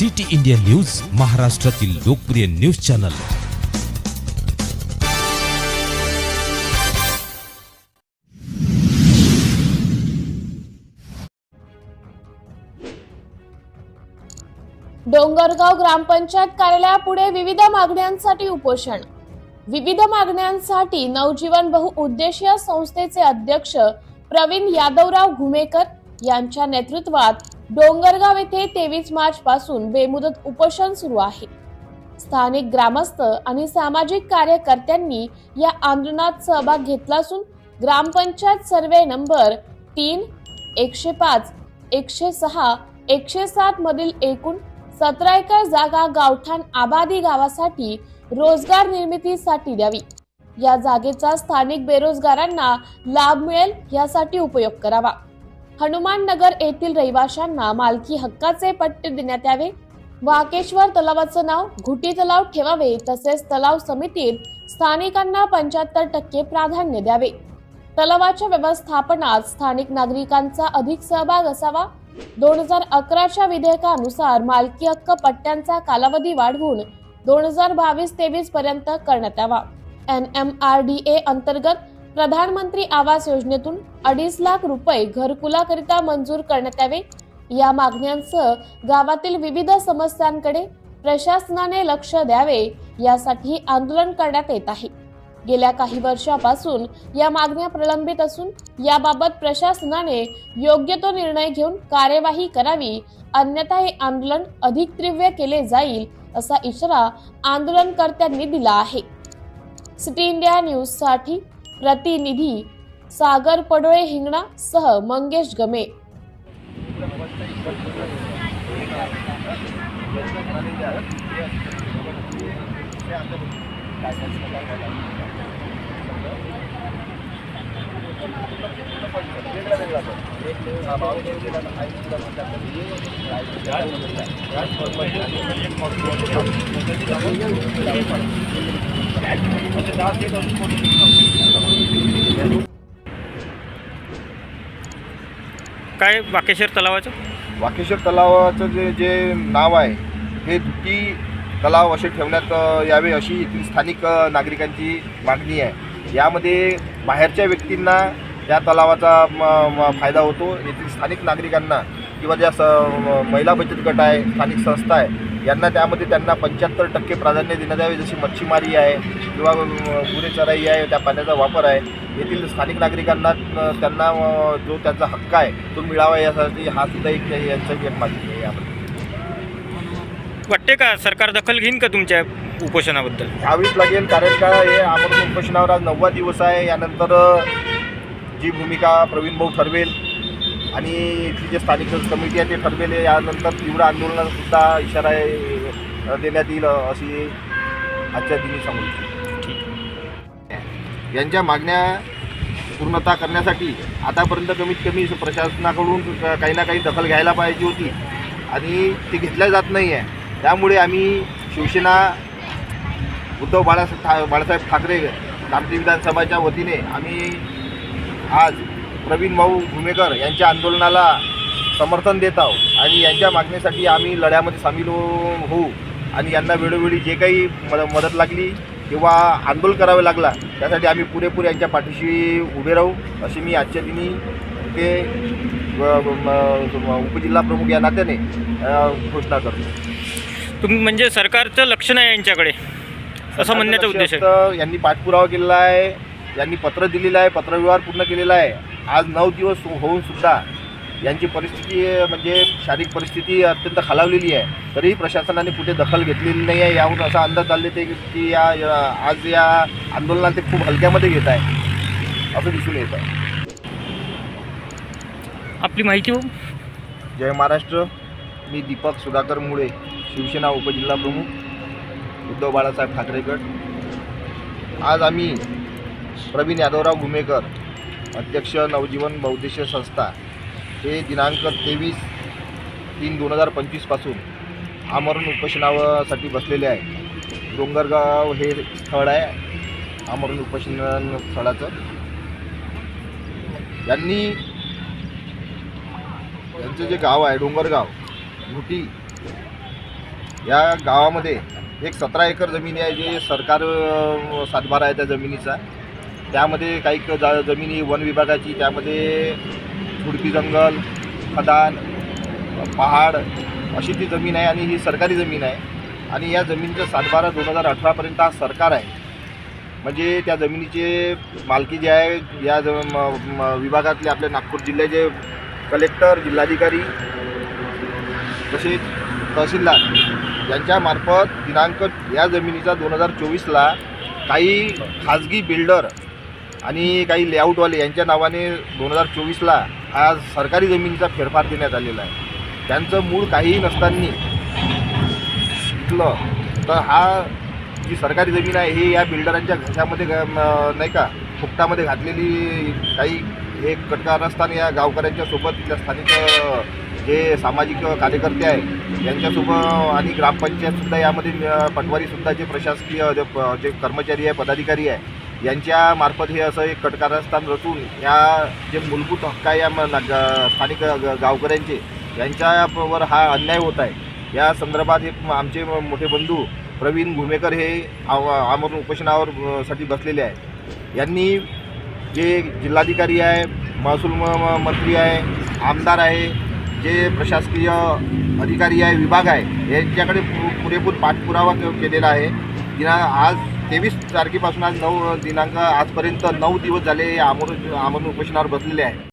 City India news महाराष्ट्रातील लोकप्रिय news channel. Dongargaon ग्रामपंचायत कार्यालयापुढे विविध मागण्यांसाठी उपोषण. विविध मागण्यांसाठी नवजीवन बहुउद्देशीय संस्थेचे अध्यक्ष प्रवीण यादवराव घुमेकर यांच्या नेतृत्वात डोंगरगाव येथे तेवीस मार्च पासून बेमुदत उपोषण सुरू आहे. स्थानिक ग्रामस्थ आणि सामाजिक कार्यकर्त्यांनी या आंदोलनात सहभाग घेतला असून ग्रामपंचायत सर्वे नंबर तीन एकशे पाच एकशे सहा एकशे सात मधील एकूण सतरा एकर जागा गावठाण आबादी गावासाठी रोजगार निर्मितीसाठी द्यावी. या जागेचा स्थानिक बेरोजगारांना लाभ मिळेल यासाठी उपयोग करावा. हनुमान नगर येथील रहिवाशांना मालकी हक्काचे पट्टे देण्यात यावे. वाकेश्वर तलावाचं नाव घुटी तलाव ठेवावे तसेच तलाव समितीत स्थानिकांना पंच्याहत्तर टक्के प्राधान्य द्यावे. तलावाच्या व्यवस्थापनात स्थानिक नागरिकांचा अधिक सहभाग असावा. दोन हजार अकराच्या विधेयकानुसार मालकी हक्क पट्ट्यांचा कालावधी वाढवून दोन हजार बावीस तेवीस पर्यंत करण्यात यावा. N M R D A अंतर्गत प्रधानमंत्री आवास योजनेतून अडीच लाख रुपये घरकुलाकरिता मंजूर करण्यात यावे. या मागण्यांसह गावातील विविध समस्यांकडे प्रशासनाने लक्ष द्यावे यासाठी आंदोलन करण्यात येत आहे. गेल्या काही वर्षापासून या मागण्या प्रलंबित असून याबाबत प्रशासनाने योग्य तो निर्णय घेऊन कार्यवाही करावी अन्यथा हे आंदोलन अधिक तीव्र केले जाईल असा इशारा आंदोलनकर्त्यांनी दिला आहे. सिटी इंडिया न्यूजसाठी प्रतिनिधी सागर पडोळे हिंगणा सह मंगेश गमे. काय वाकेश्वर तलावाचं? वाकेश्वर तलावाचं जे जे नाव आहे हे दुटी तलाव असे ठेवण्यात यावे अशी येथील स्थानिक नागरिकांची मागणी आहे. यामध्ये बाहेरच्या व्यक्तींना त्या तलावाचा म, म, फायदा होतो. येथील स्थानिक नागरिकांना किंवा ज्या स महिला बचत गट आहे स्थानिक संस्था आहे यांना त्यामध्ये त्यांना पंच्याहत्तर टक्के प्राधान्य देण्यात यावे जशी मच्छीमारी आहे किंवा अ, गुरेचराई आहे त्या पाण्याचा वापर आहे. येथील स्थानिक नागरिकांना त्यांना जो त्यांचा हक्क आहे तो मिळावा यासाठी हा सुद्धा एक यांची एक मागणी आहे यामध्ये. वाटते का सरकार दखल घेईन का तुमच्या उपोषणाबद्दल? घ्यावीच लागेल कारण का हे आमरण उपोषणावर आज नववा दिवस आहे. यानंतर जी भूमिका प्रवीण भाऊ ठरवेल आणि इथली जे स्थानिक कमिटी आहे ते ठरवेल यानंतर तीव्र आंदोलनासुद्धा इशारा आहे, देण्यात येईल अशी आजच्या दिनी सांगू इच्छितो. यांच्या मागण्या पूर्णता करण्यासाठी आतापर्यंत कमीत कमी प्रशासनाकडून काही ना काही दखल घ्यायला पाहिजे होती आणि ती घेतल्या जात नाही आहे त्यामुळे आम्ही शिवसेना उद्धव बाळासाहेब ठा बाळासाहेब ठाकरे क्रांती विधानसभाच्या वतीने आम्ही आज प्रवीण भाऊ भूमेकर यांच्या आंदोलनाला समर्थन देत आहोत. आणि यांच्या मागणीसाठी आम्ही लढ्यामध्ये सामील हो- होऊ. आणि यांना वेळोवेळी जे काही मद मदत लागली किंवा आंदोलन करावं लागला त्यासाठी आम्ही पुरेपूर यांच्या पाठीशी उभे राहू अशी मी आजच्या दिनी ते उपजिल्हा प्रमुख या नात्याने घोषणा करतो. तुम्ही म्हणजे सरकारचं लक्ष नाही यांच्याकडे? असं म्हणण्याचा उद्देश आहे. यांनी पाठपुरावा केलेला आहे यांनी पत्र दिलेलं आहे पत्रव्यवहार पूर्ण केलेला आहे. आज नऊ दिवस होऊन सुद्धा यांची परिस्थिती म्हणजे शारीरिक परिस्थिती अत्यंत खालावलेली आहे. तरीही प्रशासनाने कुठे दखल घेतलेली नाही आहे. यावरून असा अंदाज चालले ते की या आज या आंदोलनात ते खूप हलक्यामध्ये घेत आहे. असं दिसून येत आहे. आपली माहिती हो. जय महाराष्ट्र. मी दीपक सुधाकर मुळे शिवसेना उपजिल्हा प्रमुख उद्धव बाळासाहेब ठाकरे गट आज आम्ही प्रवीण यादवराव गुमेकर अध्यक्ष नवजीवन बहुद्देशीय संस्था हे दिनांक तेवीस तीन दोन हजार पंचवीसपासून आमरण उपोषणासाठी बसलेले आहे. डोंगरगाव हे स्थळ आहे. आमरण उपोषण स्थळाचं. यांनी यांचं जे गाव आहे डोंगरगाव घुटी या गावामध्ये एक सतरा एकर जमिनी आहे जे सरकार अ, सातबारा आहे त्या जमिनीचा. त्यामध्ये काही क- जा जमिनी वन विभागाची त्यामध्ये झुडपी जंगल खदान पहाड अशी ती जमीन आहे आणि ही सरकारी जमीन आहे. आणि या जमिनीचा सातबारा दोन हजार अठरापर्यंत हा सरकार आहे. म्हणजे त्या जमिनीचे मालकी जे आहे या ज म- म- विभागातले आपल्या नागपूर जिल्ह्याचे कलेक्टर जिल्हाधिकारी तसेच तहसीलदार यांच्यामार्फत दिनांक या जमिनीचा दोन हजार चोवीसला काही खाजगी बिल्डर आणि काही लेआउटवाले यांच्या नावाने दोन हजार चोवीसला हा सरकारी जमिनीचा फेरफार देण्यात आलेला आहे. त्यांचं मूळ काहीही नसताना इथलं तर हा जी सरकारी जमीन आहे ही या बिल्डरांच्या घशामध्ये नाही का फुकटामध्ये घातलेली काही हे कटकारस्थान या गावकऱ्यांच्या सोबत तिथल्या स्थानिक जे सामाजिक कार्यकर्ते आहे यांच्यासोबत आणि ग्रामपंचायतसुद्धा यामध्ये पटवारीसुद्धा जे प्रशासकीय जे जे कर्मचारी आहे पदाधिकारी आहे यांच्या मार्फत हे असं एक कटकारस्थान रचून या जे मूलभूत हक्क आहे या म- स्थानिक ग- गावकऱ्यांचे यांच्यावर हा अन्याय होत आहे. या संदर्भात हे आमचे मोठे बंधू प्रवीण घुमेकर हे आव- आमरण उपोषणावर साठी बसलेले आहे यांनी जे जिल्हाधिकारी आहे महसूल म- मंत्री आहे आमदार आहे जे प्रशासकीय अधिकारी आहे विभाग आहे यांच्याकडे पु- पुरेपूर पाठपुरावा केलेला आहे. दिना आज तेवीस तारखेपासून आज नऊ दिनांक आजपर्यंत नऊ दिवस झाले हे आमरण आमरण उपोषणावर बसलेले आहे